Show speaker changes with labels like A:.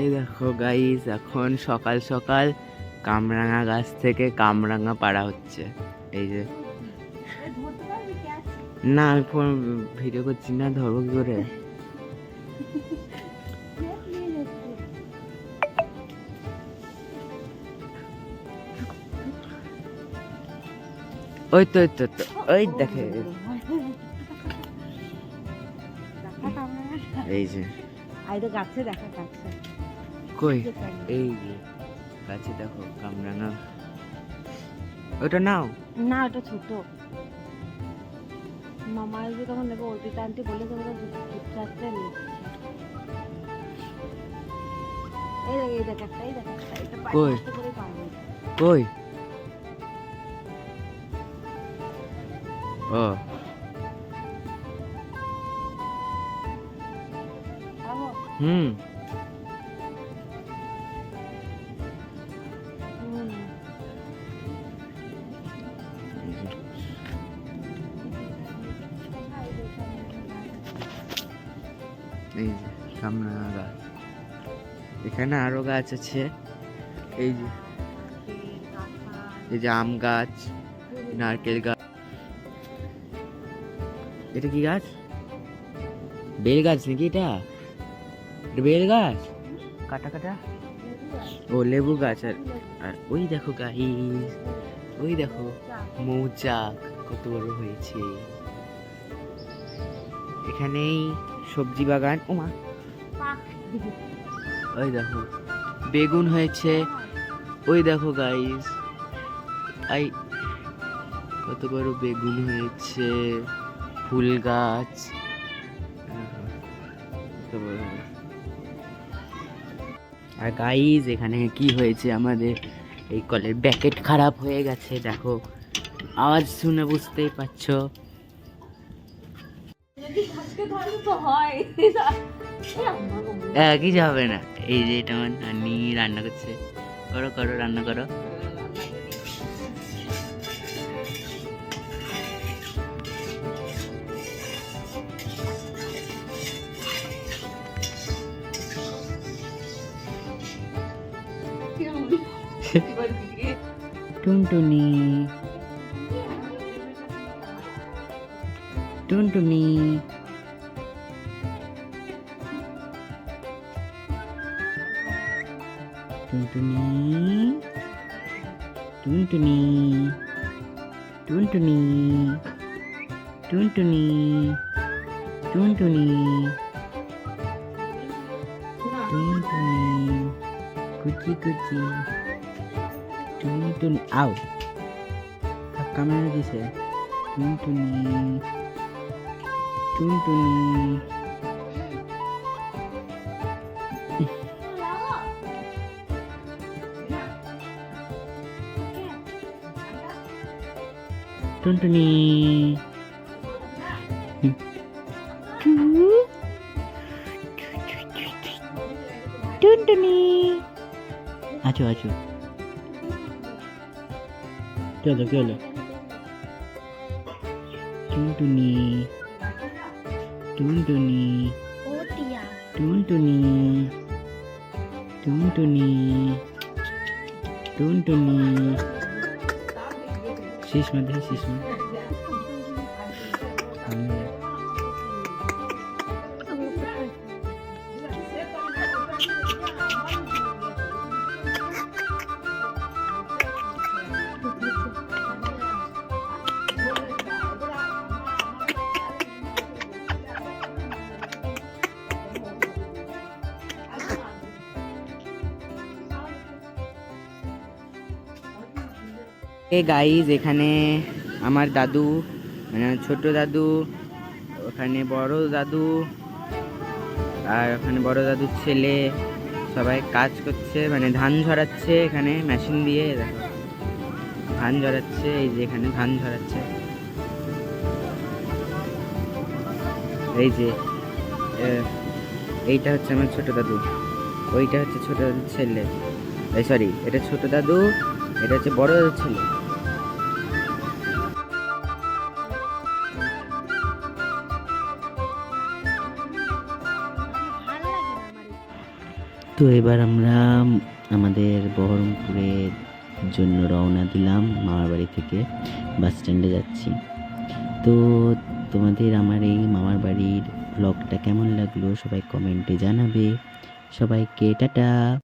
A: এই দেখো গাইস এখন সকাল সকাল কামরাঙা গাছ থেকে কামরাঙা পাড়া হচ্ছে। এই যে। না আমি ফোন ভিডিও করছি না ধরবো কি করে? ওই তো ওই তো ওই তো, ওই দেখে। এই যে।
B: আই তো গাছে দেখা গাছে
A: কই? এই যে গাছে দেখো কামরাঙা। ওটা নাও।
B: না ওটা ছোট। মামা যে তখন নেব অর্পিতা আন্টি বলে দুধ চারটে নিচ্ছে এই দেখ এই দেখ একটা
A: কই? কই? ও হুম। এই যে, কামরাঙা গাছ এখানে আরও গাছ আছে। এই যে এই যে আম গাছ নারকেল গাছ। এটা কি গাছ? বেল গাছ নাকি এটা? বেল গাছ? কাটা কাটা? ও, লেবু গাছ আর আর ওই দেখো গাইস ওই দেখো মৌচাক, কত বড় হয়েছে। এখানেই সবজি বাগান, ওমা। ওই দেখো, বেগুন হয়েছে। ওই দেখো গাইস আই, কত বড় বেগুন হয়েছে, ফুল গাছ। কত বড়। আর গাইজ এখানে কি হয়েছে আমাদের? এই কলের ব্যাকেট খারাপ হয়ে গেছে দেখো। আওয়াজ শুনে বুঝতেই পারছ। কিছু হবে না। এই যে এটা আমার নানি রান্না করছে। করো করো রান্না করো। টুনটুনি। টুনটুনি। টুনটুনি। টুনটুনি। টুনটুনি। টুনটুনি। টুনটুনি। টুনটুনি। কুচি কুচি। tune tune out la cámara dice tune tune tune tune Tuntuni. Tuntuni. Acu acu.
B: Gel gel.
A: Duntuni. Duntuni. Duntuni. Duntuni. Duntuni. Sisma deh sisma. Hmm. Hey guys এখানে আমার দাদু মানে ছোট দাদু, ওখানে বড় দাদু, আর ওখানে বড় দাদুর ছেলে, সবাই কাজ করছে মানে ধান ঝরাচ্ছে এখানে মেশিন দিয়ে, দেখো। ধান ঝরাচ্ছে, এই যে এখানে ধান ঝরাচ্ছে। এই যে এইটা হচ্ছে আমার ছোট দাদু, ওইটা হচ্ছে ছোট দাদুর ছেলে। এই সরি এটা ছোট দাদু, এটা হচ্ছে বড় দাদুর ছেলে।
C: তো এবার আমরা আমাদের বহরমপুরের জন্য রওনা দিলাম মামার বাড়ি থেকে বাস স্ট্যান্ডে যাচ্ছি। তো তোমাদের আমার এই মামার বাড়ির ব্লগটা কেমন লাগল সবাই কমেন্টে জানাবে। সবাইকে টাটা।